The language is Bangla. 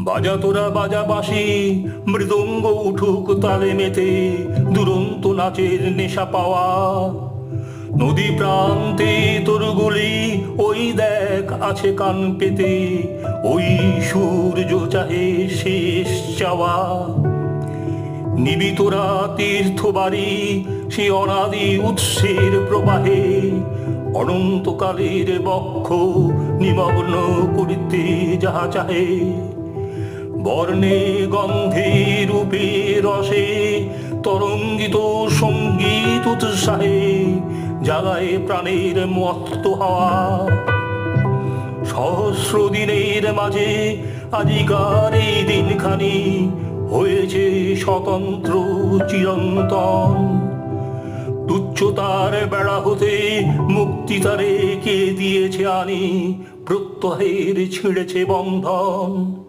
বাজা তোরা বাজা বাসি মৃদঙ্গ উঠুক তালে মেতে, দুরন্ত নাচের নেশা পাওয়া। নদী প্রান্তে তোর গুলি, ওই দেখ আছে কান পেতে, ওই সূর্য চাহে শেষ চাওয়া। নিবিতরা তীর্থবাড়ি, সে অনাদি উৎসের প্রবাহে, অনন্তকালের বক্ষ নিমগ্ন করিতে যাহা চাহে। বর্ণে গন্ধে রূপে রসে তরঙ্গিত সংগীত উৎসাহে জাগায় প্রাণের মত্ত হওয়া। সহস্র দিনের মাঝে আজিকার এই দিনখানি হয়েছে স্বতন্ত্র চিরন্তন। তুচ্ছতার বেড়া হতে মুক্তি তারে কে দিয়েছে আনি প্রত্যহের ছিঁড়েছে বন্ধন।